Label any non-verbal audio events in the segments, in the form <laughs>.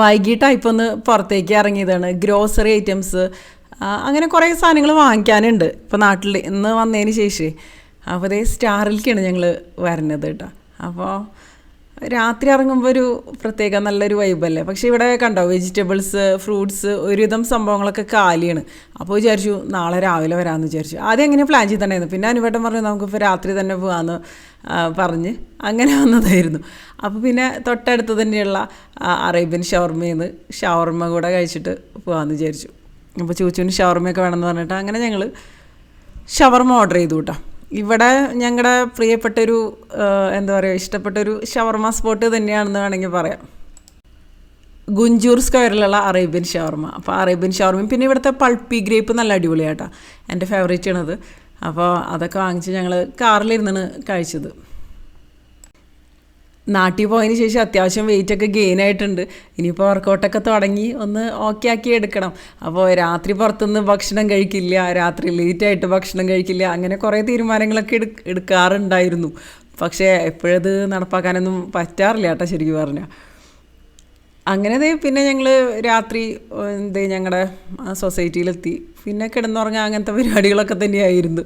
വൈകിട്ടാണ് ഇപ്പോൾ ഒന്ന് പുറത്തേക്ക് ഇറങ്ങിയതാണ്. ഗ്രോസറി ഐറ്റംസ് അങ്ങനെ കുറേ സാധനങ്ങൾ വാങ്ങിക്കാനുണ്ട് ഇപ്പോൾ നാട്ടിൽ ഇന്ന് വന്നതിന് ശേഷമേ അപ്പോൾ അതേ സ്റ്റാറിലേക്കാണ് ഞങ്ങൾ വരുന്നത് കേട്ടോ. അപ്പോൾ രാത്രി ഇറങ്ങുമ്പോൾ ഒരു പ്രത്യേക നല്ലൊരു വൈബല്ലേ പക്ഷേ ഇവിടെ കണ്ടോ വെജിറ്റബിൾസ് ഫ്രൂട്ട്സ് ഒരുവിധം സംഭവങ്ങളൊക്കെ കാലിയാണ്. അപ്പോൾ വിചാരിച്ചു നാളെ രാവിലെ വരാമെന്ന് വിചാരിച്ചു. ആദ്യം എങ്ങനെ പ്ലാൻ ചെയ്തിട്ടുണ്ടായിരുന്നു? പിന്നെ അനുവേട്ടൻ പറഞ്ഞു നമുക്കിപ്പോൾ രാത്രി തന്നെ പോകാമെന്ന് പറഞ്ഞ് അങ്ങനെ വന്നതായിരുന്നു. അപ്പോൾ പിന്നെ തൊട്ടടുത്ത് തന്നെയുള്ള അറേബ്യൻ ഷവർമയിൽ നിന്ന് ഷവർമ കൂടെ കഴിച്ചിട്ട് പോകാമെന്ന് വിചാരിച്ചു. അപ്പോൾ ചൂച്ചുവിന് ഷവർമയൊക്കെ വേണമെന്ന് പറഞ്ഞിട്ട് അങ്ങനെ ഞങ്ങൾ ഷവർമ ഓർഡർ ചെയ്തു കേട്ടോ ഇവിടെ ഞങ്ങളുടെ പ്രിയപ്പെട്ടൊരു എന്താ പറയുക ഇഷ്ടപ്പെട്ടൊരു ഷവർമ സ്പോട്ട് തന്നെയാണെന്ന് വേണമെങ്കിൽ പറയാം. ഗുഞ്ചൂർ സ്ക്വയറിലുള്ള അറേബ്യൻ ഷവർമ. അപ്പോൾ അറേബ്യൻ ഷവർമയും പിന്നെ ഇവിടുത്തെ പൾപ്പി ഗ്രേപ്പ് നല്ല അടിപൊളിയാട്ടോ എന്റെ ഫേവറേറ്റ് ആണത്. അപ്പോൾ അതൊക്കെ വാങ്ങിച്ച് ഞങ്ങൾ കാറിലിരുന്നാണ് കഴിച്ചത്. നാട്ടിൽ പോയതിന് ശേഷം അത്യാവശ്യം വെയിറ്റ് ഒക്കെ ഗെയിൻ ആയിട്ടുണ്ട്. ഇനിയിപ്പോൾ വർക്കൗട്ടൊക്കെ തുടങ്ങി ഒന്ന് ഓക്കെ ആക്കി എടുക്കണം. അപ്പോൾ രാത്രി പുറത്തുനിന്ന് ഭക്ഷണം കഴിക്കില്ല രാത്രി ലേറ്റായിട്ട് ഭക്ഷണം കഴിക്കില്ല അങ്ങനെ കുറേ തീരുമാനങ്ങളൊക്കെ എടു എടുക്കാറുണ്ടായിരുന്നു. പക്ഷേ എപ്പോഴത് നടപ്പാക്കാനൊന്നും പറ്റാറില്ല കേട്ടോ ശരിക്കും പറഞ്ഞാൽ അങ്ങനെ പിന്നെ ഞങ്ങൾ രാത്രി എന്ത് ഞങ്ങളുടെ സൊസൈറ്റിയിലെത്തി. പിന്നെ കിടന്നുറങ്ങാൻ അങ്ങനത്തെ പരിപാടികളൊക്കെ തന്നെയായിരുന്നു.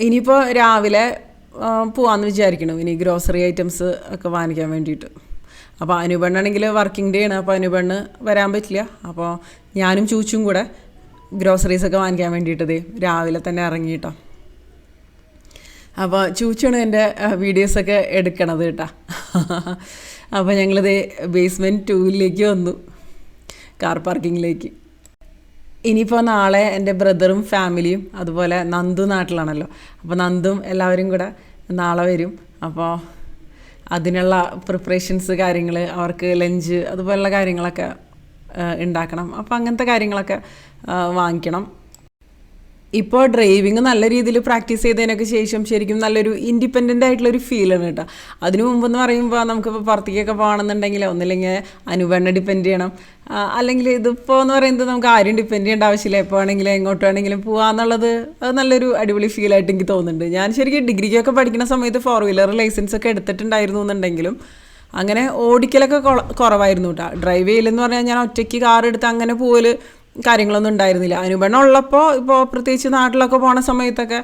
ഇനിയിപ്പോൾ രാവിലെ പോവാമെന്ന് വിചാരിക്കണം. ഇനി ഗ്രോസറി ഐറ്റംസ് ഒക്കെ വാങ്ങിക്കാൻ വേണ്ടിയിട്ട്. അപ്പോൾ അനുപെണ്ണാണെങ്കിൽ വർക്കിംഗ് ഡേ ആണ്. അപ്പോൾ അനുപെണ്ണ് വരാൻ പറ്റില്ല. അപ്പോൾ ഞാനും ചൂച്ചും കൂടെ ഗ്രോസറീസ് ഒക്കെ വാങ്ങിക്കാൻ വേണ്ടിയിട്ടതേ രാവിലെ തന്നെ ഇറങ്ങിയിട്ടോ. അപ്പോൾ ചൂച്ചാണ് എന്റെ വീഡിയോസൊക്കെ എടുക്കണത് കേട്ടോ. <laughs> അപ്പോൾ ഞങ്ങളിത് ബേസ്മെന്റ് ടൂവിലേക്ക് വന്നു. കാർ പാർക്കിങ്ങിലേക്ക് ഇനിയിപ്പോൾ നാളെ എന്റെ ബ്രദറും ഫാമിലിയും അതുപോലെ നന്ദു നാട്ടിലാണല്ലോ. അപ്പോൾ നന്ദും എല്ലാവരും കൂടെ നാളെ വരും. അപ്പോൾ അതിനുള്ള പ്രിപ്പറേഷൻസ് കാര്യങ്ങൾ അവർക്ക് ലഞ്ച് അതുപോലുള്ള കാര്യങ്ങളൊക്കെ ഉണ്ടാക്കണം. അപ്പോൾ അങ്ങനത്തെ കാര്യങ്ങളൊക്കെ വാങ്ങിക്കണം. ഇപ്പോൾ ഡ്രൈവിംഗ് നല്ല രീതിയിൽ പ്രാക്ടീസ് ചെയ്തതിനൊക്കെ ശേഷം ശരിക്കും നല്ലൊരു ഇൻഡിപെൻഡന്റ് ആയിട്ടുള്ളൊരു ഫീലാണ് കേട്ടോ. അതിനു മുമ്പെന്ന് പറയുമ്പോൾ നമുക്കിപ്പോൾ പുറത്തേക്കൊക്കെ പോകണമെന്നുണ്ടെങ്കിൽ ഒന്നില്ലെങ്കിൽ അനുഭവം ഡിപ്പെൻഡ് ചെയ്യണം. അല്ലെങ്കിൽ ഇതിപ്പോൾ എന്ന് പറയുന്നത് നമുക്ക് ആരും ഡിപ്പെൻഡ് ചെയ്യേണ്ട ആവശ്യമില്ല. എപ്പോൾ വേണമെങ്കിലും എങ്ങോട്ട് വേണമെങ്കിലും പോകാന്നുള്ളത് അത് നല്ലൊരു അടിപൊളി ഫീലായിട്ട് എനിക്ക് തോന്നുന്നുണ്ട്. ഞാൻ ശരിക്കും ഡിഗ്രിക്കൊക്കെ പഠിക്കുന്ന സമയത്ത് ഫോർ വീലർ ലൈസൻസ് ഒക്കെ എടുത്തിട്ടുണ്ടായിരുന്നു എന്നുണ്ടെങ്കിലും അങ്ങനെ ഓടിക്കലൊക്കെ കുറവായിരുന്നു കേട്ടോ. ഡ്രൈവ് ചെയ്യലെന്ന് പറഞ്ഞാൽ ഞാൻ ഒറ്റയ്ക്ക് കാർ എടുത്ത് അങ്ങനെ പോകൽ കാര്യങ്ങളൊന്നും ഉണ്ടായിരുന്നില്ല. അനുപണം ഉള്ളപ്പോൾ ഇപ്പോൾ പ്രത്യേകിച്ച് നാട്ടിലൊക്കെ പോണ സമയത്തൊക്കെ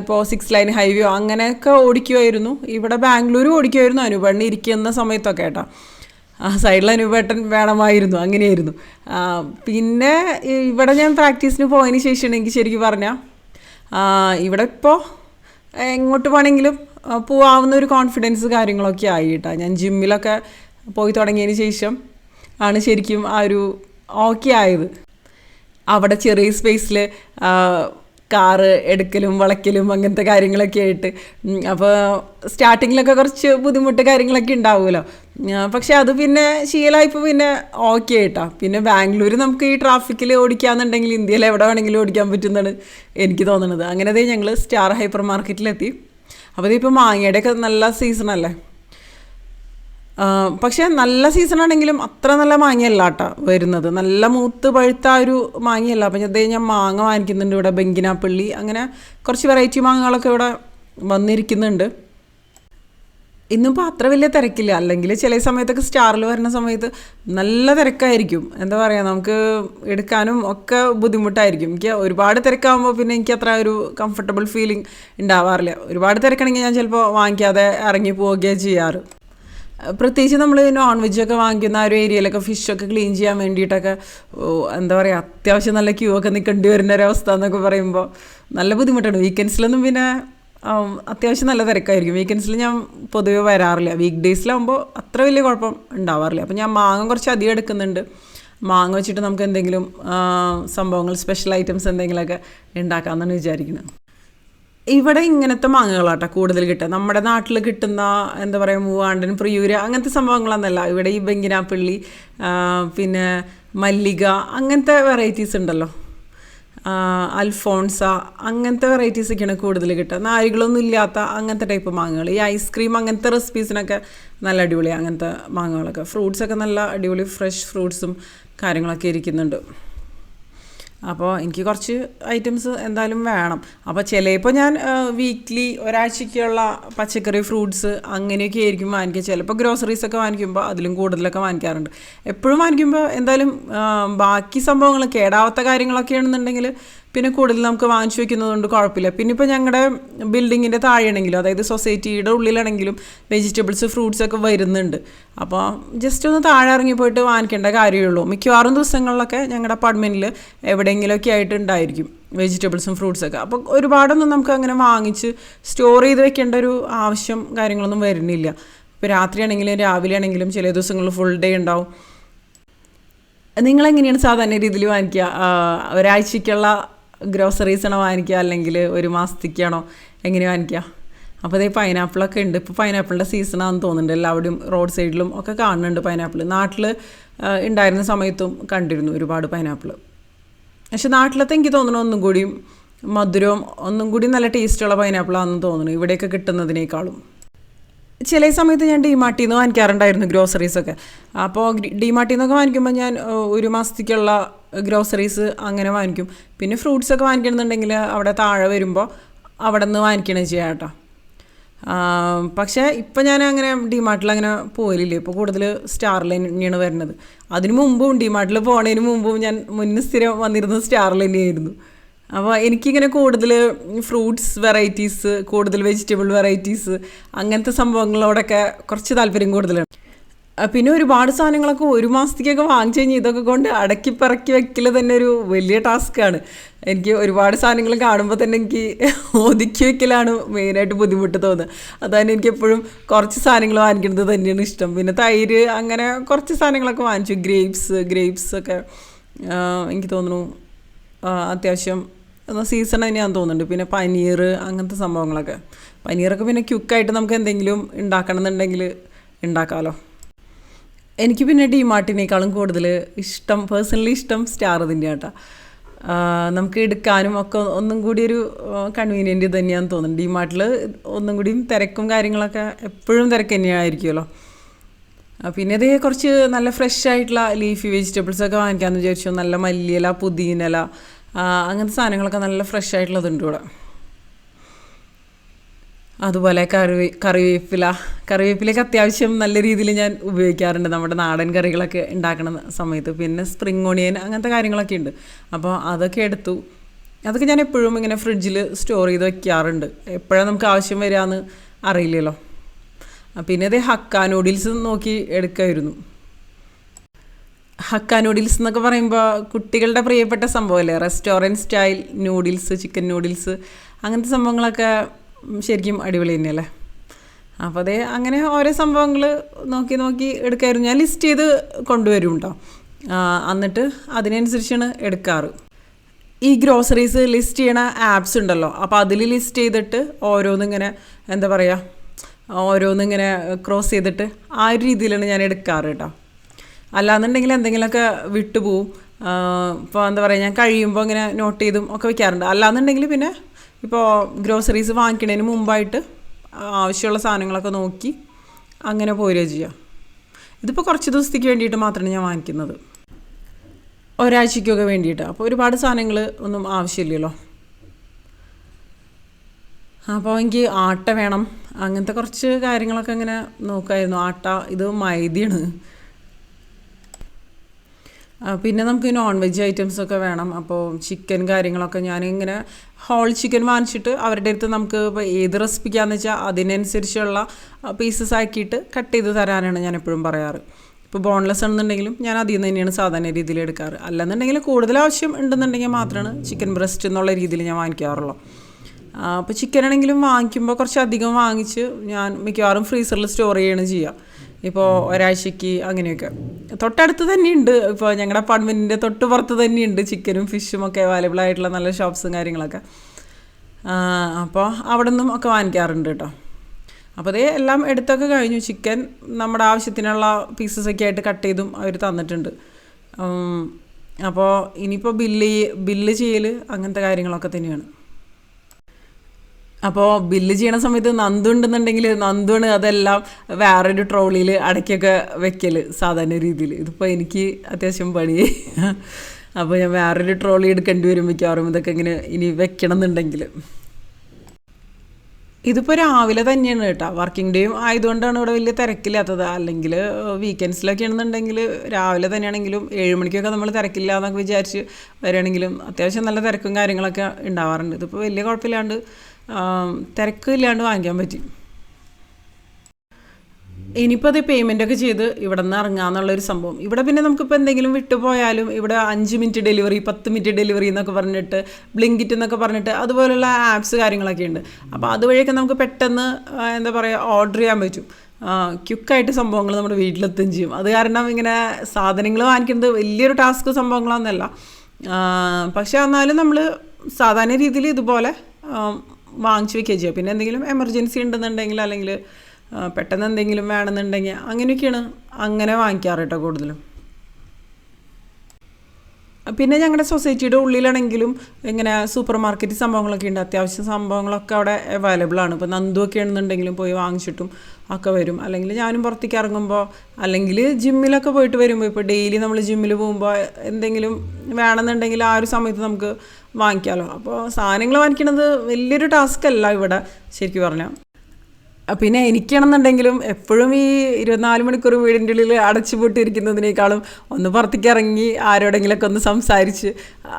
ഇപ്പോൾ സിക്സ് ലൈൻ ഹൈവേയോ അങ്ങനെയൊക്കെ ഓടിക്കുമായിരുന്നു ഇവിടെ ബാംഗ്ലൂർ ഓടിക്കുമായിരുന്നു അനുപണ്ണി ഇരിക്കുന്ന സമയത്തൊക്കെ കേട്ടോ. ആ സൈഡിൽ അനുപേട്ടൻ വേണമായിരുന്നു. അങ്ങനെയായിരുന്നു. പിന്നെ ഇവിടെ ഞാൻ പ്രാക്ടീസിന് പോയതിന് ശേഷമാണ് എനിക്ക് ശരിക്കും പറഞ്ഞാൽ ഇവിടെ ഇപ്പോൾ എങ്ങോട്ട് വേണമെങ്കിലും പോവാവുന്ന ഒരു കോൺഫിഡൻസ് കാര്യങ്ങളൊക്കെ ആയി കേട്ടോ. ഞാൻ ജിമ്മിലൊക്കെ പോയി തുടങ്ങിയതിന് ശേഷം ആണ് ശരിക്കും ആ ഒരു ഓക്കെ ആയത്. അവിടെ ചെറിയ സ്പേസിൽ കാറ് എടുക്കലും വളയ്ക്കലും അങ്ങനത്തെ കാര്യങ്ങളൊക്കെ ആയിട്ട്. അപ്പോൾ സ്റ്റാർട്ടിങ്ങിലൊക്കെ കുറച്ച് ബുദ്ധിമുട്ട് കാര്യങ്ങളൊക്കെ ഉണ്ടാവുമല്ലോ. പക്ഷെ അത് പിന്നെ ശീലമായപ്പോൾ പിന്നെ ഓക്കെ ആയിട്ടാ പിന്നെ ബാംഗ്ലൂർ നമുക്ക് ഈ ട്രാഫിക്കിൽ ഓടിക്കാന്നുണ്ടെങ്കിൽ ഇന്ത്യയിൽ എവിടെ വേണമെങ്കിലും ഓടിക്കാൻ പറ്റുന്നതാണ് എനിക്ക് തോന്നുന്നത് അങ്ങനെ ഞങ്ങൾ സ്റ്റാർ ഹൈപ്പർ മാർക്കറ്റിലെത്തി അപ്പോൾ ഇതിപ്പോൾ മാങ്ങയുടെയൊക്കെ നല്ല സീസണല്ലേ പക്ഷേ നല്ല സീസൺ ആണെങ്കിലും അത്ര നല്ല മാങ്ങയല്ല കേട്ടോ വരുന്നത്. നല്ല മൂത്ത് പഴുത്ത ഒരു മാങ്ങയല്ല. അപ്പം അതേ ഞാൻ മാങ്ങ വാങ്ങിക്കുന്നുണ്ട് ഇവിടെ ബെങ്കിനാപ്പള്ളി. അങ്ങനെ കുറച്ച് വെറൈറ്റി മാങ്ങകളൊക്കെ ഇവിടെ വന്നിരിക്കുന്നുണ്ട്. ഇന്നിപ്പോൾ അത്ര വലിയ തിരക്കില്ല. അല്ലെങ്കിൽ ചില സമയത്തൊക്കെ സ്റ്റാറിൽ വരുന്ന സമയത്ത് നല്ല തിരക്കായിരിക്കും. എന്താ പറയുക നമുക്ക് എടുക്കാനും ഒക്കെ ബുദ്ധിമുട്ടായിരിക്കും. എനിക്ക് ഒരുപാട് തിരക്കാകുമ്പോൾ പിന്നെ എനിക്ക് അത്ര ഒരു കംഫർട്ടബിൾ ഫീലിംഗ് ഉണ്ടാവാറില്ല. ഒരുപാട് തിരക്കാണെങ്കിൽ ഞാൻ ചിലപ്പോൾ വാങ്ങിക്കാതെ ഇറങ്ങി പോവുകയാണ് ചെയ്യാറ്. പ്രത്യേകിച്ച് നമ്മൾ നോൺ വെജ് ഒക്കെ വാങ്ങിക്കുന്ന ആ ഒരു ഏരിയയിലൊക്കെ ഫിഷൊക്കെ ക്ലീൻ ചെയ്യാൻ വേണ്ടിയിട്ടൊക്കെ എന്താ പറയുക അത്യാവശ്യം നല്ല ക്യൂ ഒക്കെ നിൽക്കേണ്ടി വരുന്ന ഒരവസ്ഥ എന്നൊക്കെ പറയുമ്പോൾ നല്ല ബുദ്ധിമുട്ടാണ്. വീക്കെൻഡ്സിലൊന്നും പിന്നെ അത്യാവശ്യം നല്ല തിരക്കായിരിക്കും. വീക്കെൻഡ്സിൽ ഞാൻ പൊതുവെ വരാറില്ല. വീക്ക് ഡേയ്സിലാകുമ്പോൾ അത്ര വലിയ കുഴപ്പം ഉണ്ടാവാറില്ല. അപ്പോൾ ഞാൻ മാങ്ങ കുറച്ച് അധികം എടുക്കുന്നുണ്ട്. മാങ്ങ വെച്ചിട്ട് നമുക്ക് എന്തെങ്കിലും സംഭവങ്ങൾ സ്പെഷ്യൽ ഐറ്റംസ് എന്തെങ്കിലുമൊക്കെ ഉണ്ടാക്കാമെന്നാണ് വിചാരിക്കുന്നത്. ഇവിടെ ഇങ്ങനത്തെ മാങ്ങകളാട്ടോ കൂടുതൽ കിട്ടുക. നമ്മുടെ നാട്ടിൽ കിട്ടുന്ന എന്താ പറയുക മൂവാണ്ടൻ പ്രിയൂര് അങ്ങനത്തെ സംഭവങ്ങളൊന്നല്ല. ഇവിടെ ഈ ബെങ്കിനാപ്പള്ളി പിന്നെ മല്ലിക അങ്ങനത്തെ വെറൈറ്റീസ് ഉണ്ടല്ലോ. അൽഫോൺസ അങ്ങനത്തെ വെറൈറ്റീസൊക്കെയാണ് കൂടുതൽ കിട്ടുക. നാരുകളൊന്നും ഇല്ലാത്ത അങ്ങനത്തെ ടൈപ്പ് മാങ്ങകൾ. ഈ ഐസ്ക്രീം അങ്ങനത്തെ റെസിപ്പീസിനൊക്കെ നല്ല അടിപൊളിയാണ് അങ്ങനത്തെ മാങ്ങകളൊക്കെ. ഫ്രൂട്ട്സൊക്കെ നല്ല അടിപൊളി ഫ്രഷ് ഫ്രൂട്ട്സും കാര്യങ്ങളൊക്കെ ഇരിക്കുന്നുണ്ട്. അപ്പോൾ എനിക്ക് കുറച്ച് ഐറ്റംസ് എന്തായാലും വേണം. അപ്പോൾ ചിലപ്പോൾ ഞാൻ വീക്ക്ലി ഒരാഴ്ചയ്ക്കുള്ള പച്ചക്കറി ഫ്രൂട്ട്സ് അങ്ങനെയൊക്കെ ആയിരിക്കും വാങ്ങിക്കുക. ചിലപ്പോൾ ഗ്രോസറീസ് ഒക്കെ വാങ്ങിക്കുമ്പോൾ അതിലും കൂടുതലൊക്കെ വാങ്ങിക്കാറുണ്ട്. എപ്പോഴും വാങ്ങിക്കുമ്പോൾ എന്തായാലും ബാക്കി സംഭവങ്ങൾ കേടാവാത്ത കാര്യങ്ങളൊക്കെ ആണെന്നുണ്ടെങ്കിൽ പിന്നെ കൂടുതൽ നമുക്ക് വാങ്ങിച്ചു വെക്കുന്നതുകൊണ്ട് കുഴപ്പമില്ല. പിന്നെ ഇപ്പോൾ ഞങ്ങളുടെ ബിൽഡിങ്ങിന്റെ താഴെയാണെങ്കിലും അതായത് സൊസൈറ്റിയുടെ ഉള്ളിലാണെങ്കിലും വെജിറ്റബിൾസ് ഫ്രൂട്ട്സ് ഒക്കെ വരുന്നുണ്ട്. അപ്പോൾ ജസ്റ്റ് ഒന്ന് താഴെ ഇറങ്ങി പോയിട്ട് വാങ്ങിക്കേണ്ട കാര്യമുള്ളൂ. മിക്കവാറും ദിവസങ്ങളിലൊക്കെ ഞങ്ങളുടെ അപ്പാർട്ട്മെന്റിൽ എവിടെയെങ്കിലുമൊക്കെ ആയിട്ട് ഉണ്ടായിരിക്കും വെജിറ്റബിൾസും ഫ്രൂട്ട്സൊക്കെ അപ്പോൾ ഒരുപാടൊന്നും നമുക്ക് അങ്ങനെ വാങ്ങിച്ച് സ്റ്റോർ ചെയ്ത് വെക്കേണ്ട ഒരു ആവശ്യം കാര്യങ്ങളൊന്നും വരുന്നില്ല. ഇപ്പോൾ രാത്രിയാണെങ്കിലും രാവിലെ ആണെങ്കിലും ചില ദിവസങ്ങളിൽ ഫുൾ ഡേ ഉണ്ടാവും. നിങ്ങളെങ്ങനെയാണ് സാധാരണ രീതിയിൽ വാങ്ങിക്കുക? ആ, ഒരാഴ്ചയ്ക്കുള്ള ഗ്രോസറീസാണോ വാങ്ങിക്കുക? അല്ലെങ്കിൽ ഒരു മാസത്തേക്കാണോ എങ്ങനെ വാങ്ങിക്കുക? അപ്പോൾ അതേ പൈനാപ്പിളൊക്കെ ഉണ്ട്. ഇപ്പോൾ പൈനാപ്പിളിന്റെ സീസണാണെന്ന് തോന്നുന്നുണ്ട്. എല്ലാവരും റോഡ് സൈഡിലും ഒക്കെ കാണുന്നുണ്ട് പൈനാപ്പിൾ നാട്ടിൽ ഉണ്ടായിരുന്ന സമയത്തും കണ്ടിരുന്നു ഒരുപാട് പൈനാപ്പിൾ പക്ഷെ നാട്ടിലത്തെ എനിക്ക് തോന്നുന്നു ഒന്നും കൂടിയും മധുരവും ഒന്നും കൂടി നല്ല ടേസ്റ്റുള്ള പൈനാപ്പിളാണെന്ന് തോന്നുന്നു ഇവിടെയൊക്കെ കിട്ടുന്നതിനേക്കാളും. ചില സമയത്ത് ഞാൻ ഡിമാർട്ടിൽ നിന്ന് വാങ്ങിക്കാറുണ്ടായിരുന്നു ഗ്രോസറീസൊക്കെ അപ്പോൾ ഡിമാർട്ടിൽ നിന്നൊക്കെ വാങ്ങിക്കുമ്പോൾ ഞാൻ ഒരു മാസത്തേക്കുള്ള ഗ്രോസറീസ് അങ്ങനെ വാങ്ങിക്കും. പിന്നെ ഫ്രൂട്ട്സ് ഒക്കെ വാങ്ങിക്കണമെന്നുണ്ടെങ്കിൽ അവിടെ താഴെ വരുമ്പോൾ അവിടെ നിന്ന് വാങ്ങിക്കണേ ചെയ്യാം കേട്ടോ. പക്ഷേ ഇപ്പം ഞാൻ അങ്ങനെ ഡിമാർട്ടിൽ അങ്ങനെ പോയില്ലേ ഇപ്പോൾ കൂടുതൽ സ്റ്റാർ ലൈൻ തന്നെയാണ് വരുന്നത്. അതിന് മുമ്പും ഡിമാർട്ടിൽ പോണതിന് മുമ്പും ഞാൻ മുന്നേ സ്ഥിരം വന്നിരുന്നത് സ്റ്റാർ ലൈൻ ആയിരുന്നു. അപ്പോൾ എനിക്കിങ്ങനെ കൂടുതൽ ഫ്രൂട്ട്സ് വെറൈറ്റീസ് കൂടുതൽ വെജിറ്റബിൾ വെറൈറ്റീസ് അങ്ങനത്തെ സംഭവങ്ങളോടൊക്കെ കുറച്ച് താല്പര്യം കൂടുതലാണ്. പിന്നെ ഒരുപാട് സാധനങ്ങളൊക്കെ ഒരു മാസത്തേക്കൊക്കെ വാങ്ങിച്ചു കഴിഞ്ഞാൽ ഇതൊക്കെ കൊണ്ട് അടക്കി പറക്കി വെക്കൽ തന്നെ ഒരു വലിയ ടാസ്ക്കാണ് എനിക്ക് ഒരുപാട് സാധനങ്ങൾ കാണുമ്പോൾ തന്നെ എനിക്ക് ഒതുക്കി വെക്കലാണ് മെയിനായിട്ട് ബുദ്ധിമുട്ട് തോന്നുന്നത് അതാണ് എനിക്ക് എപ്പോഴും കുറച്ച് സാധനങ്ങൾ വാങ്ങിക്കുന്നത് തന്നെയാണ് ഇഷ്ടം. പിന്നെ തൈര് അങ്ങനെ കുറച്ച് സാധനങ്ങളൊക്കെ വാങ്ങിച്ചു. ഗ്രേപ്സ് ഗ്രേപ്സ് ഒക്കെ എനിക്ക് തോന്നുന്നു അത്യാവശ്യം സീസൺ തന്നെയാണെന്ന് തോന്നുന്നുണ്ട്. പിന്നെ പനീർ അങ്ങനത്തെ സംഭവങ്ങളൊക്കെ. പനീറൊക്കെ പിന്നെ ക്യുക്കായിട്ട് നമുക്ക് എന്തെങ്കിലും ഉണ്ടാക്കണം എന്നുണ്ടെങ്കിൽ ഉണ്ടാക്കാമല്ലോ എനിക്ക് പിന്നെ ഡിമാർട്ടിനേക്കാളും കൂടുതൽ ഇഷ്ടം പേഴ്സണലി ഇഷ്ടം സ്റ്റാർ ഇതിന്റെ കേട്ടോ നമുക്ക് എടുക്കാനും ഒക്കെ ഒന്നും കൂടി ഒരു കൺവീനിയന്റ് തന്നെയാണെന്ന് തോന്നുന്നു. ഡിമാർട്ടിൽ ഒന്നും കൂടിയും തിരക്കും കാര്യങ്ങളൊക്കെ എപ്പോഴും തിരക്ക് തന്നെയായിരിക്കുമല്ലോ. പിന്നെ ഇതേ കുറച്ച് നല്ല ഫ്രഷ് ആയിട്ടുള്ള ലീഫി വെജിറ്റബിൾസ് ഒക്കെ വാങ്ങിക്കാമെന്ന് വിചാരിച്ചു. നല്ല മല്ലിയില പുതിനയില ആ, അങ്ങനത്തെ സാധനങ്ങളൊക്കെ നല്ല ഫ്രഷ് ആയിട്ടുള്ളതുണ്ട് ഇവിടെ. അതുപോലെ കറിവേ കറിവേപ്പില. കറിവേപ്പിലയൊക്കെ അത്യാവശ്യം നല്ല രീതിയിൽ ഞാൻ ഉപയോഗിക്കാറുണ്ട്. നമ്മുടെ നാടൻ കറികളൊക്കെ ഉണ്ടാക്കുന്ന സമയത്ത്. പിന്നെ സ്പ്രിങ് ഓണിയൻ അങ്ങനത്തെ കാര്യങ്ങളൊക്കെ ഉണ്ട്. അപ്പോൾ അതൊക്കെ എടുത്തു. അതൊക്കെ ഞാൻ എപ്പോഴും ഇങ്ങനെ ഫ്രിഡ്ജിൽ സ്റ്റോർ ചെയ്ത് വെക്കാറുണ്ട്. എപ്പോഴാണ് നമുക്ക് ആവശ്യം വരികയെന്ന് അറിയില്ലല്ലോ. പിന്നെ ഇത് ഹക്ക നൂഡിൽസ് നോക്കി എടുക്കായിരുന്നു. ഹക്ക നൂഡിൽസ് എന്നൊക്കെ പറയുമ്പോൾ കുട്ടികളുടെ പ്രിയപ്പെട്ട സംഭവമല്ലേ? Restaurant style noodles chicken noodles അങ്ങനത്തെ സംഭവങ്ങളൊക്കെ ശരിക്കും അടിപൊളി തന്നെയല്ലേ? അപ്പോൾ അതേ അങ്ങനെ ഓരോ സംഭവങ്ങൾ നോക്കി നോക്കി എടുക്കായിരുന്നു. ഞാൻ ലിസ്റ്റ് ചെയ്ത് കൊണ്ടുവരും കേട്ടോ എന്നിട്ട് അതിനനുസരിച്ചാണ് എടുക്കാറ്. ഈ ഗ്രോസറീസ് ലിസ്റ്റ് ചെയ്യണ ആപ്സ് ഉണ്ടല്ലോ. അപ്പോൾ അതിൽ ലിസ്റ്റ് ചെയ്തിട്ട് ഓരോന്നിങ്ങനെ എന്താ പറയുക ഓരോന്നിങ്ങനെ ക്രോസ് ചെയ്തിട്ട് ആ ഒരു രീതിയിലാണ് ഞാൻ എടുക്കാറ് കേട്ടോ അല്ലാന്നുണ്ടെങ്കിൽ എന്തെങ്കിലുമൊക്കെ വിട്ടുപോകും ഇപ്പോൾ എന്താ പറയുക ഞാൻ കഴിയുമ്പോൾ ഇങ്ങനെ നോട്ട് ചെയ്തും ഒക്കെ വെക്കാറുണ്ട്. അല്ലാന്നുണ്ടെങ്കിൽ പിന്നെ ഇപ്പോൾ ഗ്രോസറീസ് വാങ്ങിക്കുന്നതിന് മുമ്പായിട്ട് ആവശ്യമുള്ള സാധനങ്ങളൊക്കെ നോക്കി അങ്ങനെ പോരുക ചെയ്യുക ഇതിപ്പോൾ കുറച്ച് ദിവസത്തേക്ക് വേണ്ടിയിട്ട് മാത്രമാണ് ഞാൻ വാങ്ങിക്കുന്നത്. ഒരാഴ്ചയ്ക്കൊക്കെ വേണ്ടിയിട്ട്. അപ്പോൾ ഒരുപാട് സാധനങ്ങൾ ഒന്നും ആവശ്യമില്ലല്ലോ. അപ്പോൾ എനിക്ക് ആട്ട വേണം. അങ്ങനത്തെ കുറച്ച് കാര്യങ്ങളൊക്കെ ഇങ്ങനെ നോക്കായിരുന്നു. ആട്ട ഇത് മൈദയാണ്. പിന്നെ നമുക്ക് നോൺ വെജ് ഐറ്റംസ് ഒക്കെ വേണം. അപ്പോൾ ചിക്കൻ കാര്യങ്ങളൊക്കെ ഞാൻ ഇങ്ങനെ ഹോൾ ചിക്കൻ വാങ്ങിച്ചിട്ട് അവരുടെ അടുത്ത് നമുക്ക് ഇപ്പോൾ ഏത് റെസിപ്പിക്കാന്ന് വെച്ചാൽ അതിനനുസരിച്ചുള്ള പീസസ് ആക്കിയിട്ട് കട്ട് ചെയ്ത് തരാനാണ് ഞാൻ എപ്പോഴും പറയാറ്. ഇപ്പോൾ ബോൺലെസ് ആണെന്നുണ്ടെങ്കിലും ഞാൻ അതിൽ നിന്ന് തന്നെയാണ് സാധാരണ രീതിയിൽ എടുക്കാറ്. അല്ലെന്നുണ്ടെങ്കിൽ കൂടുതൽ ആവശ്യം ഉണ്ടെന്നുണ്ടെങ്കിൽ മാത്രമാണ് ചിക്കൻ ബ്രസ്റ്റ് എന്നുള്ള രീതിയിൽ ഞാൻ വാങ്ങിക്കാറുള്ളൂ. അപ്പോൾ ചിക്കൻ ആണെങ്കിലും വാങ്ങിക്കുമ്പോൾ കുറച്ച് അധികം വാങ്ങിച്ച് ഞാൻ മിക്കവാറും ഫ്രീസറിൽ സ്റ്റോർ ചെയ്യണം ചെയ്യുക ഇപ്പോൾ ഒരാഴ്ചയ്ക്ക് അങ്ങനെയൊക്കെ. തൊട്ടടുത്ത് തന്നെയുണ്ട്. ഇപ്പോൾ ഞങ്ങളുടെ അപ്പാർട്ട്മെന്റിന്റെ തൊട്ട് പുറത്ത് തന്നെയുണ്ട് ചിക്കനും ഫിഷും ഒക്കെ അവൈലബിൾ ആയിട്ടുള്ള നല്ല ഷോപ്സും കാര്യങ്ങളൊക്കെ. അപ്പോൾ അവിടെ നിന്നും ഒക്കെ വാങ്ങിക്കാറുണ്ട് കേട്ടോ. അപ്പോൾ അതേ എല്ലാം എടുത്തൊക്കെ കഴിഞ്ഞു. ചിക്കൻ നമ്മുടെ ആവശ്യത്തിനുള്ള പീസസൊക്കെ ആയിട്ട് കട്ട് ചെയ്തും അവർ തന്നിട്ടുണ്ട്. അപ്പോൾ ഇനിയിപ്പോൾ ബില്ല് ബില്ല് ചെയ്യൽ അങ്ങനത്തെ കാര്യങ്ങളൊക്കെ തന്നെയാണ്. അപ്പോൾ ബില്ല് ചെയ്യണ സമയത്ത് നന്ദു ഉണ്ടെന്നുണ്ടെങ്കിൽ നന്ദുവാണ് അതെല്ലാം വേറൊരു ട്രോളിയിൽ അടയ്ക്കൊക്കെ വെക്കൽ സാധാരണ രീതിയിൽ ഇതിപ്പോൾ എനിക്ക് അത്യാവശ്യം പണിയേ അപ്പോൾ ഞാൻ വേറൊരു ട്രോളി എടുക്കേണ്ടി വരും മിക്കവാറും ഇതൊക്കെ ഇങ്ങനെ ഇനി വെക്കണം എന്നുണ്ടെങ്കിൽ ഇതിപ്പോൾ രാവിലെ തന്നെയാണ് കേട്ടോ. വർക്കിംഗ് ഡേയും ആയതുകൊണ്ടാണ് ഇവിടെ വലിയ തിരക്കില്ലാത്തത്. അല്ലെങ്കിൽ വീക്കെൻഡ്സിലൊക്കെ ആണെന്നുണ്ടെങ്കിൽ രാവിലെ തന്നെയാണെങ്കിലും ഏഴ് മണിക്കൊക്കെ നമ്മൾ തിരക്കില്ല എന്നൊക്കെ വിചാരിച്ച് വരികയാണെങ്കിലും അത്യാവശ്യം നല്ല തിരക്കും കാര്യങ്ങളൊക്കെ ഉണ്ടാവാറുണ്ട്. ഇതിപ്പോൾ വലിയ കുഴപ്പമില്ലാണ്ട് തിരക്കില്ലാണ്ട് വാങ്ങിക്കാൻ പറ്റി. ഇനിയിപ്പോൾ അത് പേയ്മെന്റ് ഒക്കെ ചെയ്ത് ഇവിടെ നിന്ന് ഇറങ്ങാന്നുള്ളൊരു സംഭവം. ഇവിടെ പിന്നെ നമുക്കിപ്പോൾ എന്തെങ്കിലും വിട്ടുപോയാലും ഇവിടെ അഞ്ച് മിനിറ്റ് ഡെലിവറി പത്ത് മിനിറ്റ് ഡെലിവറി എന്നൊക്കെ പറഞ്ഞിട്ട് ബ്ലിങ്കിറ്റ് എന്നൊക്കെ പറഞ്ഞിട്ട് അതുപോലുള്ള ആപ്സ് കാര്യങ്ങളൊക്കെ ഉണ്ട്. അപ്പോൾ അതുവഴിയൊക്കെ നമുക്ക് പെട്ടെന്ന് എന്താ പറയുക ഓർഡർ ചെയ്യാൻ പറ്റും. ക്യുക്കായിട്ട് സംഭവങ്ങൾ നമ്മുടെ വീട്ടിലെത്തുകയും ചെയ്യും. അത് കാരണം ഇങ്ങനെ സാധനങ്ങൾ വാങ്ങിക്കുന്നത് വലിയൊരു ടാസ്ക് സംഭവങ്ങളൊന്നുമല്ല. പക്ഷേ എന്നാലും നമ്മൾ സാധാരണ രീതിയിൽ ഇതുപോലെ വാങ്ങിച്ചു വെക്കുകയും ചെയ്യുക. പിന്നെ എന്തെങ്കിലും എമർജൻസി ഉണ്ടെന്നുണ്ടെങ്കിൽ അല്ലെങ്കിൽ പെട്ടെന്ന് എന്തെങ്കിലും വേണമെന്നുണ്ടെങ്കിൽ അങ്ങനെയൊക്കെയാണ് അങ്ങനെ വാങ്ങിക്കാറ് കേട്ടോ കൂടുതലും. പിന്നെ ഞങ്ങളുടെ സൊസൈറ്റിയുടെ ഉള്ളിലാണെങ്കിലും ഇങ്ങനെ സൂപ്പർ മാർക്കറ്റ് സംഭവങ്ങളൊക്കെ ഉണ്ട്. അത്യാവശ്യം സംഭവങ്ങളൊക്കെ അവിടെ അവൈലബിൾ ആണ്. ഇപ്പോൾ നന്ദു ഒക്കെ ആണെന്നുണ്ടെങ്കിലും പോയി വാങ്ങിച്ചിട്ടും ഒക്കെ വരും. അല്ലെങ്കിൽ ഞാനും പുറത്തേക്ക് ഇറങ്ങുമ്പോൾ അല്ലെങ്കിൽ ജിമ്മിലൊക്കെ പോയിട്ട് വരുമ്പോൾ ഇപ്പോൾ ഡെയിലി നമ്മൾ ജിമ്മിൽ പോകുമ്പോൾ എന്തെങ്കിലും വേണമെന്നുണ്ടെങ്കിൽ ആ ഒരു സമയത്ത് നമുക്ക് വാങ്ങിക്കാമല്ലോ അപ്പോൾ സാധനങ്ങൾ വാങ്ങിക്കണത് വലിയൊരു ടാസ്ക് അല്ല ഇവിടെ ശരിക്കും പറഞ്ഞാൽ പിന്നെ എനിക്കാണെന്നുണ്ടെങ്കിലും എപ്പോഴും ഈ ഇരുപത്തിനാല് മണിക്കൂർ വീടിന്റെ ഉള്ളിൽ അടച്ചുപൂട്ടിയിരിക്കുന്നതിനേക്കാളും ഒന്ന് പുറത്തേക്ക് ഇറങ്ങി ആരോടെങ്കിലൊക്കെ ഒന്ന് സംസാരിച്ച്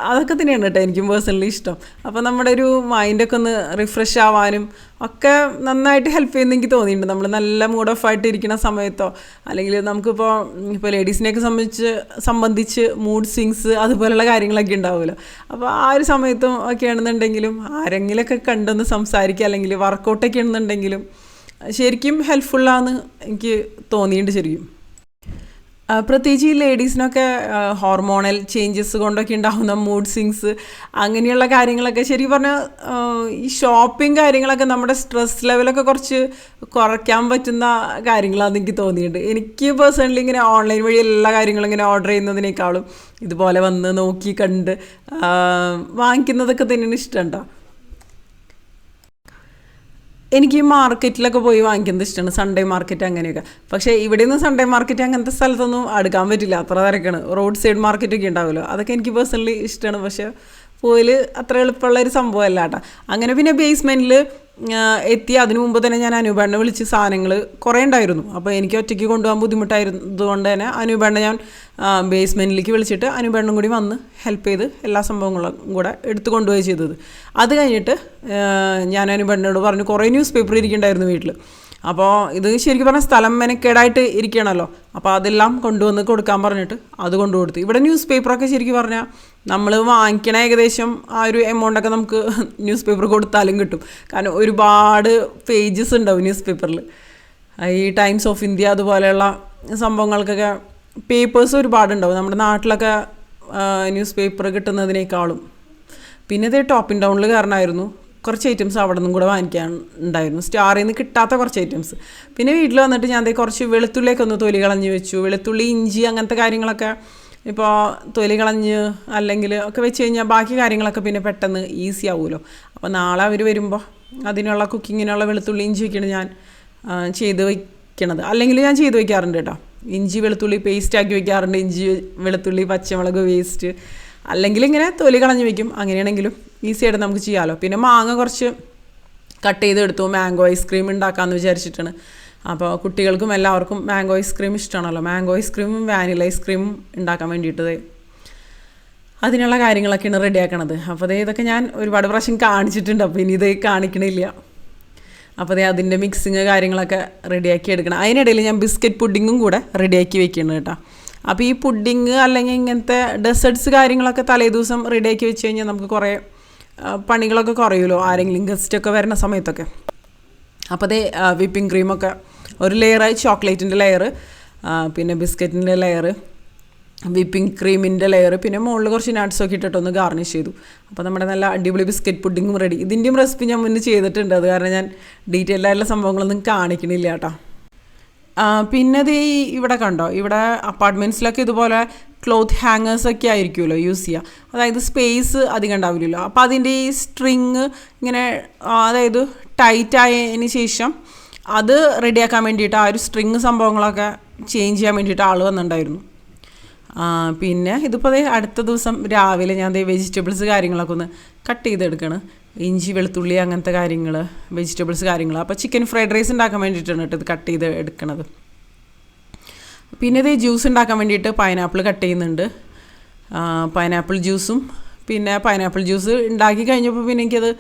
അതൊക്കെ തന്നെയാണ് കേട്ടോ എനിക്കും പേഴ്സണലി ഇഷ്ടം. അപ്പോൾ നമ്മുടെ ഒരു മൈൻഡൊക്കെ ഒന്ന് റിഫ്രഷ് ആവാനും ഒക്കെ നന്നായിട്ട് ഹെൽപ്പ് ചെയ്യുന്ന എനിക്ക് തോന്നിയിട്ടുണ്ട്. നമ്മൾ നല്ല മൂഡ് ഓഫ് ആയിട്ട് ഇരിക്കുന്ന സമയത്തോ അല്ലെങ്കിൽ നമുക്കിപ്പോൾ ഇപ്പോൾ ലേഡീസിനെയൊക്കെ സംബന്ധിച്ച് സംബന്ധിച്ച് മൂഡ് സ്വിങ്സ് അതുപോലെയുള്ള കാര്യങ്ങളൊക്കെ ഉണ്ടാവുമല്ലോ. അപ്പോൾ ആ ഒരു സമയത്തും ഒക്കെ ആണെന്നുണ്ടെങ്കിലും ആരെങ്കിലൊക്കെ കണ്ടൊന്ന് സംസാരിക്കുക അല്ലെങ്കിൽ വർക്കൗട്ടൊക്കെ ആണെന്നുണ്ടെങ്കിലും ശരിക്കും ഹെൽപ്ഫുള്ളാന്ന് എനിക്ക് തോന്നിയിട്ടുണ്ട് ശരിക്കും. പ്രത്യേകിച്ച് ഈ ലേഡീസിനൊക്കെ ഹോർമോണൽ ചേഞ്ചസ് കൊണ്ടൊക്കെ ഉണ്ടാകുന്ന മൂഡ് സിങ്സ് അങ്ങനെയുള്ള കാര്യങ്ങളൊക്കെ ശരി പറഞ്ഞാൽ ഈ ഷോപ്പിംഗ് കാര്യങ്ങളൊക്കെ നമ്മുടെ സ്ട്രെസ് ലെവലൊക്കെ കുറച്ച് കുറയ്ക്കാൻ പറ്റുന്ന കാര്യങ്ങളാണെന്ന് എനിക്ക് തോന്നിയിട്ടുണ്ട് എനിക്ക് പേഴ്സണലി ഇങ്ങനെ ഓൺലൈൻ വഴി എല്ലാ കാര്യങ്ങളും ഇങ്ങനെ ഓർഡർ ചെയ്യുന്നതിനേക്കാളും ഇതുപോലെ വന്ന് നോക്കി കണ്ട് വാങ്ങിക്കുന്നതൊക്കെ തന്നെയാണ് ഇഷ്ടം എനിക്ക് ഈ മാർക്കറ്റിലൊക്കെ പോയി വാങ്ങിക്കുന്നത് ഇഷ്ടമാണ് സൺഡേ മാർക്കറ്റ് അങ്ങനെയൊക്കെ. പക്ഷേ ഇവിടെ നിന്ന് സൺഡേ മാർക്കറ്റ് അങ്ങനത്തെ സ്ഥലത്തൊന്നും അടുക്കാൻ പറ്റില്ല. അത്ര തിരക്കാണ്. റോഡ് സൈഡ് മാർക്കറ്റൊക്കെ ഉണ്ടാവുമല്ലോ. അതൊക്കെ എനിക്ക് പേഴ്സണലി ഇഷ്ടമാണ് പക്ഷേ പോയിൽ അത്ര എളുപ്പമുള്ള ഒരു സംഭവമല്ല കേട്ടോ. അങ്ങനെ പിന്നെ ബേസ്മെന്റിൽ എത്തി. അതിനു മുമ്പ് തന്നെ ഞാൻ അനുപേണ്ണ വിളിച്ച് സാധനങ്ങൾ കുറേ ഉണ്ടായിരുന്നു. അപ്പോൾ എനിക്ക് ഒറ്റയ്ക്ക് കൊണ്ടുപോകാൻ ബുദ്ധിമുട്ടായിരുന്നതുകൊണ്ട് തന്നെ അനുപേണ്ണ ഞാൻ ബേസ്മെന്റിലേക്ക് വിളിച്ചിട്ട് അനുപേണ്ണും കൂടി വന്ന് ഹെൽപ്പ് ചെയ്ത് എല്ലാ സംഭവങ്ങളും കൂടെ എടുത്തു കൊണ്ടുപോയി ചെയ്തത്. അത് കഴിഞ്ഞിട്ട് ഞാൻ അനുപേണ്ണയോട് പറഞ്ഞു കുറേ ന്യൂസ് പേപ്പർ ഇരിക്കുന്നുണ്ടായിരുന്നു വീട്ടിൽ അപ്പോൾ ഇത് ശരിക്കും പറഞ്ഞാൽ സ്ഥലം മെനക്കേടായിട്ട് ഇരിക്കണമല്ലോ അപ്പോൾ അതെല്ലാം കൊണ്ടുവന്ന് കൊടുക്കാൻ പറഞ്ഞിട്ട് അത് കൊണ്ടു കൊടുത്തു ഇവിടെ ന്യൂസ് പേപ്പറൊക്കെ ശരിക്കും പറഞ്ഞാൽ നമ്മൾ വാങ്ങിക്കണ ഏകദേശം ആ ഒരു എമൗണ്ടൊക്കെ നമുക്ക് ന്യൂസ് പേപ്പർ കൊടുത്താലും കിട്ടും. കാരണം ഒരുപാട് പേജസ് ഉണ്ടാവും ന്യൂസ് പേപ്പറിൽ ഈ ടൈംസ് ഓഫ് ഇന്ത്യ അതുപോലെയുള്ള സംഭവങ്ങൾക്കൊക്കെ പേപ്പേഴ്സ് ഒരുപാടുണ്ടാവും നമ്മുടെ നാട്ടിലൊക്കെ ന്യൂസ് പേപ്പർ കിട്ടുന്നതിനേക്കാളും. പിന്നെ ഇത് ടോപ്പ് ഇൻ ടൗണിൽ കാരണമായിരുന്നു കുറച്ച് ഐറ്റംസ് അവിടെ നിന്നും കൂടെ വാങ്ങിക്കാൻ ഉണ്ടായിരുന്നു. സ്റ്റാറിൽ നിന്ന് കിട്ടാത്ത കുറച്ച് ഐറ്റംസ് പിന്നെ വീട്ടിൽ വന്നിട്ട് ഞാൻ കുറച്ച് വെളുത്തുള്ളിയൊക്കെ ഒന്ന് തൊലി കളഞ്ഞ് വെച്ചു. വെളുത്തുള്ളി ഇഞ്ചി അങ്ങനത്തെ കാര്യങ്ങളൊക്കെ ഇപ്പോൾ തൊലി കളഞ്ഞ് അല്ലെങ്കിൽ ഒക്കെ വെച്ച് കഴിഞ്ഞാൽ ബാക്കി കാര്യങ്ങളൊക്കെ പിന്നെ പെട്ടെന്ന് ഈസി ആവുമല്ലോ അപ്പോൾ നാളെ അവർ വരുമ്പോൾ അതിനുള്ള കുക്കിങ്ങിനുള്ള വെളുത്തുള്ളി ഇഞ്ചി ഇഞ്ചിയൊക്കെയാണ് ഞാൻ ചെയ്ത് വയ്ക്കണത് അല്ലെങ്കിൽ ഞാൻ ചെയ്ത് വയ്ക്കാറുണ്ട് കേട്ടോ. ഇഞ്ചി വെളുത്തുള്ളി പേസ്റ്റ് ആക്കി വയ്ക്കാറുണ്ട് ഇഞ്ചി വെളുത്തുള്ളി പച്ചമുളക് വേസ്റ്റ് അല്ലെങ്കിൽ ഇങ്ങനെ തൊലി കളഞ്ഞ് വയ്ക്കും അങ്ങനെയാണെങ്കിലും ഈസി ആയിട്ട് നമുക്ക് ചെയ്യാമല്ലോ പിന്നെ മാങ്ങ കുറച്ച് കട്ട് ചെയ്തെടുത്തു. മാംഗോ ഐസ്ക്രീം ഉണ്ടാക്കാമെന്ന് വിചാരിച്ചിട്ടാണ്. അപ്പോൾ കുട്ടികൾക്കും എല്ലാവർക്കും മാംഗോ ഐസ്ക്രീം ഇഷ്ടമാണല്ലോ. മാംഗോ ഐസ്ക്രീമും വാനില ഐസ്ക്രീമും ഉണ്ടാക്കാൻ വേണ്ടിയിട്ട് അതിനുള്ള കാര്യങ്ങളൊക്കെയാണ് റെഡിയാക്കണത്. അപ്പോൾ അതേ ഇതൊക്കെ ഞാൻ ഒരുപാട് പ്രാവശ്യം കാണിച്ചിട്ടുണ്ട്. അപ്പോൾ ഇനി ഇത് കാണിക്കണില്ല. അപ്പോൾ അതേ അതിന്റെ മിക്സിങ് കാര്യങ്ങളൊക്കെ റെഡിയാക്കി എടുക്കണം. അതിനിടയിൽ ഞാൻ ബിസ്ക്കറ്റ് പുഡിങ്ങും കൂടെ റെഡിയാക്കി വെക്കണം കേട്ടോ. അപ്പോൾ ഈ പുഡിങ് അല്ലെങ്കിൽ ഇങ്ങനത്തെ ഡെസേർട്ട്സ് കാര്യങ്ങളൊക്കെ തലേ ദിവസം റെഡിയാക്കി വെച്ച് കഴിഞ്ഞാൽ നമുക്ക് കുറേ പണികളൊക്കെ കുറയുമല്ലോ. ആരെങ്കിലും ഗസ്റ്റൊക്കെ വരുന്ന സമയത്തൊക്കെ. അപ്പോൾ അതേ വിപ്പിംഗ് ക്രീമൊക്കെ ഒരു ലെയറായി ചോക്ലേറ്റിന്റെ ലെയർ പിന്നെ ബിസ്ക്കറ്റിന്റെ ലെയർ വിപ്പിംഗ് ക്രീമിന്റെ ലെയർ പിന്നെ മുകളിൽ കുറച്ച് നട്ട്സ് ഒക്കെ ഇട്ടിട്ടൊന്ന് ഗാർണിഷ് ചെയ്തു. അപ്പോൾ നമ്മുടെ നല്ല അടിപൊളി ബിസ്ക്കറ്റ് പുഡിങ്ങും റെഡി ഇതിന്റെയും റെസിപ്പി ഞാൻ മുന്നേ ചെയ്തിട്ടുണ്ട്. അത് കാരണം ഞാൻ ഡീറ്റെയിൽ ആയിട്ടുള്ള സംഭവങ്ങളൊന്നും കാണിക്കണില്ല കേട്ടോ. പിന്നെ ഇത് ഈ ഇവിടെ കണ്ടോ? ഇവിടെ അപ്പാർട്ട്മെന്റ്സിലൊക്കെ ഇതുപോലെ ക്ലോത്ത് ഹാങ്ങേഴ്സ് ഒക്കെ ആയിരിക്കുമല്ലോ യൂസ് ചെയ്യുക അതായത് സ്പേസ് അധികം ഉണ്ടാവില്ലല്ലോ. അപ്പോൾ അതിന്റെ ഈ സ്ട്രിങ് ഇങ്ങനെ അതായത് ടൈറ്റ് ആയതിന് ശേഷം അത് റെഡിയാക്കാൻ വേണ്ടിയിട്ട് ആ ഒരു സ്ട്രിങ് സംഭവങ്ങളൊക്കെ ചേഞ്ച് ചെയ്യാൻ വേണ്ടിയിട്ട് ആൾ വന്നിട്ടുണ്ടായിരുന്നു. പിന്നെ ഇതിപ്പോൾ അടുത്ത ദിവസം രാവിലെ ഞാൻ വെജിറ്റബിൾസ് കാര്യങ്ങളൊക്കെ ഒന്ന് കട്ട് ചെയ്തെടുക്കണം. ഇഞ്ചി വെളുത്തുള്ളി അങ്ങനത്തെ കാര്യങ്ങൾ വെജിറ്റബിൾസ് കാര്യങ്ങൾ അപ്പോൾ ചിക്കൻ ഫ്രൈഡ് റൈസ് ഉണ്ടാക്കാൻ വേണ്ടിയിട്ടാണ് കേട്ടോ ഇത് കട്ട് ചെയ്ത് എടുക്കണത്. പിന്നെ ഇത് ജ്യൂസ് ഉണ്ടാക്കാൻ വേണ്ടിയിട്ട് പൈനാപ്പിൾ കട്ട് ചെയ്യുന്നുണ്ട്. പൈനാപ്പിൾ ജ്യൂസും പിന്നെ പൈനാപ്പിൾ ജ്യൂസ് ഉണ്ടാക്കി കഴിഞ്ഞപ്പോൾ പിന്നെ എനിക്കത്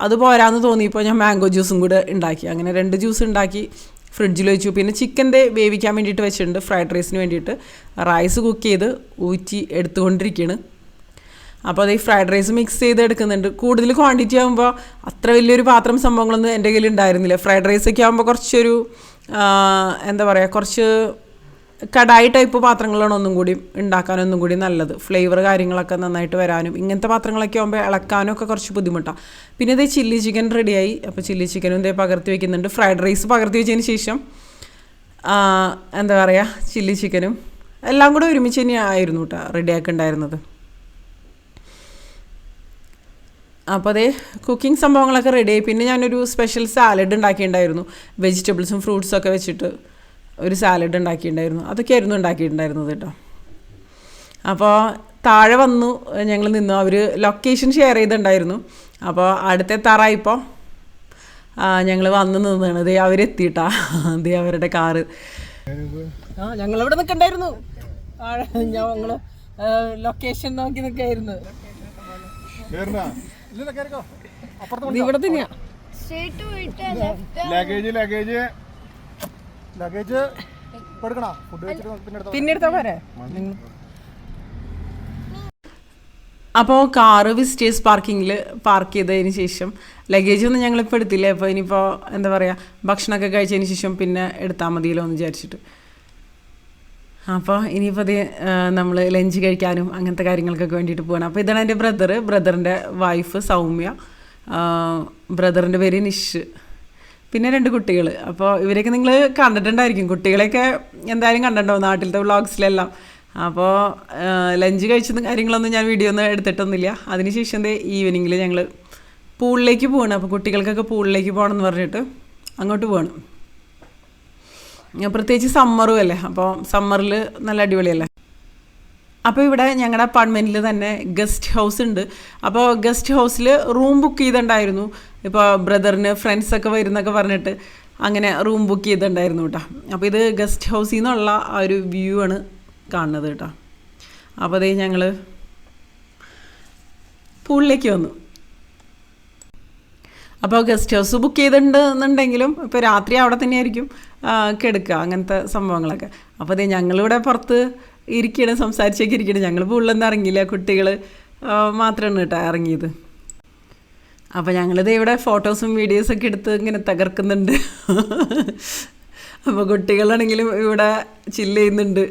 അത് പോരാന്ന് തോന്നിയപ്പോൾ ഞാൻ മാംഗോ ജ്യൂസും കൂടെ ഉണ്ടാക്കി. അങ്ങനെ രണ്ട് ജ്യൂസ് ഉണ്ടാക്കി. ഫ്രിഡ്ജിൽ വെച്ചു. പിന്നെ ചിക്കന്റെ വേവിക്കാൻ വേണ്ടിയിട്ട് വെച്ചിട്ടുണ്ട്. ഫ്രൈഡ് റൈസിന് വേണ്ടിയിട്ട്. റൈസ് കുക്ക് ചെയ്ത് ഊറ്റി എടുത്തുകൊണ്ടിരിക്കുകയാണ് അപ്പോൾ അത് ഈ ഫ്രൈഡ് റൈസ് മിക്സ് ചെയ്ത് എടുക്കുന്നുണ്ട്. കൂടുതൽ ക്വാണ്ടിറ്റി ആകുമ്പോൾ അത്ര വലിയൊരു പാത്രം സംഭവങ്ങളൊന്നും എന്റെ കയ്യിൽ ഉണ്ടായിരുന്നില്ല. ഫ്രൈഡ് റൈസൊക്കെ ആകുമ്പോൾ കുറച്ചൊരു എന്താ പറയുക കുറച്ച് കടായി ടൈപ്പ് പാത്രങ്ങളാണ് ഒന്നും കൂടി ഉണ്ടാക്കാനൊന്നും കൂടി നല്ലത്. ഫ്ലേവർ കാര്യങ്ങളൊക്കെ നന്നായിട്ട് വരാനും ഇങ്ങനത്തെ പാത്രങ്ങളൊക്കെ ആകുമ്പോൾ ഇളക്കാനും ഒക്കെ കുറച്ച് ബുദ്ധിമുട്ടാണ് പിന്നെ ഇത് ചില്ലി ചിക്കൻ റെഡിയായി അപ്പോൾ ചില്ലി ചിക്കനും ഇതേ പകർത്തി വയ്ക്കുന്നുണ്ട് ഫ്രൈഡ് റൈസ് പകർത്തി വെച്ചതിന് ശേഷം എന്താ പറയുക ചില്ലി ചിക്കനും എല്ലാം കൂടെ ഒരുമിച്ച് തന്നെ ആയിരുന്നു കേട്ടോ റെഡിയാക്കുണ്ടായിരുന്നത് അപ്പോൾ അതേ കുക്കിംഗ് സംഭവങ്ങളൊക്കെ റെഡിയായി പിന്നെ ഞാനൊരു സ്പെഷ്യൽ സാലഡ് ഉണ്ടാക്കിയിട്ടുണ്ടായിരുന്നു വെജിറ്റബിൾസും ഫ്രൂട്ട്സും ഒക്കെ വെച്ചിട്ട്. ഒരു സാലഡ് ഉണ്ടാക്കിയിട്ടുണ്ടായിരുന്നു. അതൊക്കെയായിരുന്നു ഉണ്ടാക്കിയിട്ടുണ്ടായിരുന്നത് കേട്ടോ. അപ്പോൾ താഴെ വന്നു ഞങ്ങൾ നിന്നു. അവർ ലൊക്കേഷൻ ഷെയർ ചെയ്തിട്ടുണ്ടായിരുന്നു. അപ്പോൾ അടുത്ത അടുത്തെത്താറായപ്പോൾ ഞങ്ങൾ വന്ന് നിന്നാണ്. ദേ അവരെത്തിയിട്ടാ ദേ അവരുടെ കാറ് ആ ഞങ്ങൾ ഇവിടെ നിൽക്കണ്ടായിരുന്നു ഞങ്ങൾ ലൊക്കേഷൻ നോക്കി നിൽക്കായിരുന്നു. ഇവിടെ തന്നെയാ ലഗേജ് ലഗേജ് ലഗേജ് എടുക്കണോ ഫുഡ് വെച്ചിട്ട് പിന്നെ എടുത്തോ? പിന്നെ എടുത്താ പോരെ? അപ്പോൾ കാറ് വിസ്റ്റേഴ്സ് പാർക്കിങ്ങിൽ പാർക്ക് ചെയ്തതിന് ശേഷം ലഗേജ് ഒന്നും ഞങ്ങൾ ഞങ്ങളിപ്പോൾ എടുത്തില്ല? അപ്പോൾ ഇനിയിപ്പോൾ എന്താ പറയുക ഭക്ഷണമൊക്കെ കഴിച്ചതിന് ശേഷം പിന്നെ എടുത്താൽ മതിയല്ലോ എന്ന് വിചാരിച്ചിട്ട്. അപ്പോൾ ഇനിയിപ്പോൾ അത് നമ്മൾ ലഞ്ച് കഴിക്കാനും അങ്ങനത്തെ കാര്യങ്ങൾക്കൊക്കെ വേണ്ടിയിട്ട് പോകണം അപ്പോൾ ഇതാണ് എന്റെ ബ്രദർ ബ്രദറിന്റെ വൈഫ് സൗമ്യ. ബ്രദറിന്റെ പേര് നിഷ്. പിന്നെ രണ്ട് കുട്ടികൾ അപ്പോൾ ഇവരെയൊക്കെ നിങ്ങൾ കണ്ടിട്ടുണ്ടായിരിക്കും. കുട്ടികളെയൊക്കെ എന്തായാലും കണ്ടിട്ടുണ്ടാവും നാട്ടിലത്തെ വ്ളോഗ്സിലെല്ലാം. അപ്പോൾ ലഞ്ച് കഴിച്ചതും കാര്യങ്ങളൊന്നും ഞാൻ വീഡിയോ ഒന്നും എടുത്തിട്ടൊന്നുമില്ല. അതിനുശേഷം ഈവനിങ്ങിൽ ഞങ്ങൾ പൂളിലേക്ക് പോകണം അപ്പോൾ കുട്ടികൾക്കൊക്കെ പൂളിലേക്ക് പോകണം എന്ന് പറഞ്ഞിട്ട് അങ്ങോട്ട് പോകണം പ്രത്യേകിച്ച് സമ്മറും അല്ലേ അപ്പോൾ സമ്മറിൽ നല്ല അടിപൊളിയല്ലേ? അപ്പോൾ ഇവിടെ ഞങ്ങളുടെ അപ്പാർട്ട്മെന്റിൽ തന്നെ ഗസ്റ്റ് ഹൗസ് ഉണ്ട് അപ്പോൾ ഗസ്റ്റ് ഹൗസിൽ റൂം ബുക്ക് ചെയ്തിട്ടുണ്ടായിരുന്നു ഇപ്പോൾ ബ്രദറിന് ഫ്രണ്ട്സൊക്കെ വരുന്നൊക്കെ പറഞ്ഞിട്ട് അങ്ങനെ റൂം ബുക്ക് ചെയ്തിട്ടുണ്ടായിരുന്നു കേട്ടോ അപ്പോൾ ഇത് ഗസ്റ്റ് ഹൗസിൽ നിന്നുള്ള ആ ഒരു വ്യൂ ആണ് കാണുന്നത് കേട്ടോ അപ്പോൾ അതേ ഞങ്ങൾ പൂളിലേക്ക് വന്നു. അപ്പോൾ ഗസ്റ്റ് ഹൗസ് ബുക്ക് ചെയ്തിട്ടുണ്ടെന്നുണ്ടെങ്കിലും ഇപ്പോൾ രാത്രി അവിടെ തന്നെയായിരിക്കും കിടക്കുക അങ്ങനത്തെ സംഭവങ്ങളൊക്കെ. അപ്പോൾ അതേ ഞങ്ങളിവിടെ പുറത്ത് ഇരിക്കണം സംസാരിച്ചൊക്കെ ഇരിക്കണം. ഞങ്ങൾ ഉള്ളെന്ന് ഇറങ്ങിയില്ല കുട്ടികൾ മാത്രമാണ് കേട്ടോ ഇറങ്ങിയത്. അപ്പോൾ ഞങ്ങളിത് ഇവിടെ ഫോട്ടോസും വീഡിയോസൊക്കെ എടുത്ത് ഇങ്ങനെ തകർക്കുന്നുണ്ട്. അപ്പോൾ കുട്ടികളാണെങ്കിലും ഇവിടെ ചില്ല് ചെയ്യുന്നുണ്ട്.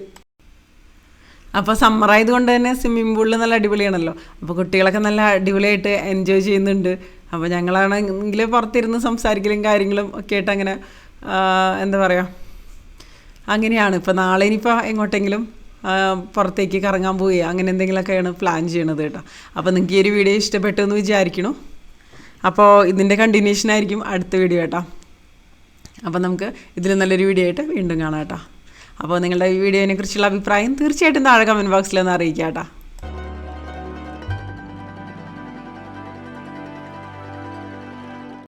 അപ്പോൾ സമ്മർ ആയതുകൊണ്ട് തന്നെ സ്വിമ്മിംഗ് പൂളിൽ നല്ല അടിപൊളിയാണല്ലോ. അപ്പോൾ കുട്ടികളൊക്കെ നല്ല അടിപൊളിയായിട്ട് എൻജോയ് ചെയ്യുന്നുണ്ട്. അപ്പോൾ ഞങ്ങളാണെങ്കിൽ പുറത്തിരുന്ന് സംസാരിക്കലും കാര്യങ്ങളും ഒക്കെ ആയിട്ട് അങ്ങനെ എന്താ പറയുക അങ്ങനെയാണ്. ഇപ്പോൾ നാളെ ഇനിയിപ്പോൾ എങ്ങോട്ടെങ്കിലും പുറത്തേക്ക് കറങ്ങാൻ പോയി അങ്ങനെ എന്തെങ്കിലുമൊക്കെയാണ് പ്ലാൻ ചെയ്യണത് കേട്ടോ. അപ്പോൾ നിങ്ങൾക്ക് ഈ ഒരു വീഡിയോ ഇഷ്ടപ്പെട്ടു എന്ന് വിചാരിക്കണു. അപ്പോൾ ഇതിന്റെ കണ്ടിന്യൂഷൻ ആയിരിക്കും അടുത്ത വീഡിയോ കേട്ടോ അപ്പോൾ നമുക്ക് ഇതിൽ നല്ലൊരു വീഡിയോ ആയിട്ട് വീണ്ടും കാണാം കേട്ടോ. അപ്പോൾ നിങ്ങളുടെ ഈ വീഡിയോനെ കുറിച്ചുള്ള അഭിപ്രായം തീർച്ചയായിട്ടും താഴെ കമന്റ് ബോക്സിൽ ഒന്ന് അറിയിക്കാം കേട്ടോ